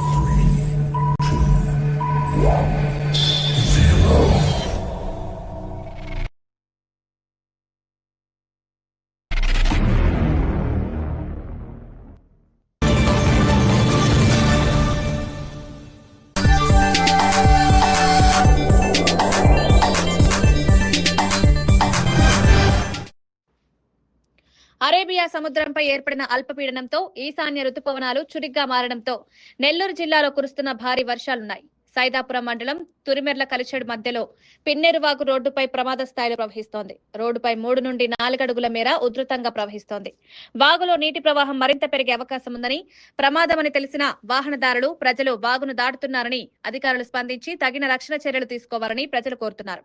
Three, two, one. Arabia సముద్రంపై ఏర్పడిన అల్పపీడనంతో ఈశాన్య రుతుపవనాలు చురుగ్గా మారడంతో నెల్లూరు జిల్లాలో కురుస్తున్న భారీ వర్షాలున్నాయి. సైదాపురం మండలం తురిమెర్ల కలిచెడు మధ్యలో పిన్నేరువాగు రోడ్డుపై ప్రమాద స్థాయిలో ప్రవహిస్తోంది. రోడ్డుపై మూడు నుండి నాలుగడుగుల మేర ఉధృతంగా ప్రవహిస్తోంది. వాగులో నీటి ప్రవాహం మరింత పెరిగే అవకాశం ఉందని ప్రమాదమని తెలిసిన వాహనదారులు ప్రజలు వాగును దాటుతున్నారని అధికారులు స్పందించి తగిన రక్షణ చర్యలు తీసుకోవాలని ప్రజలు కోరుతున్నారు.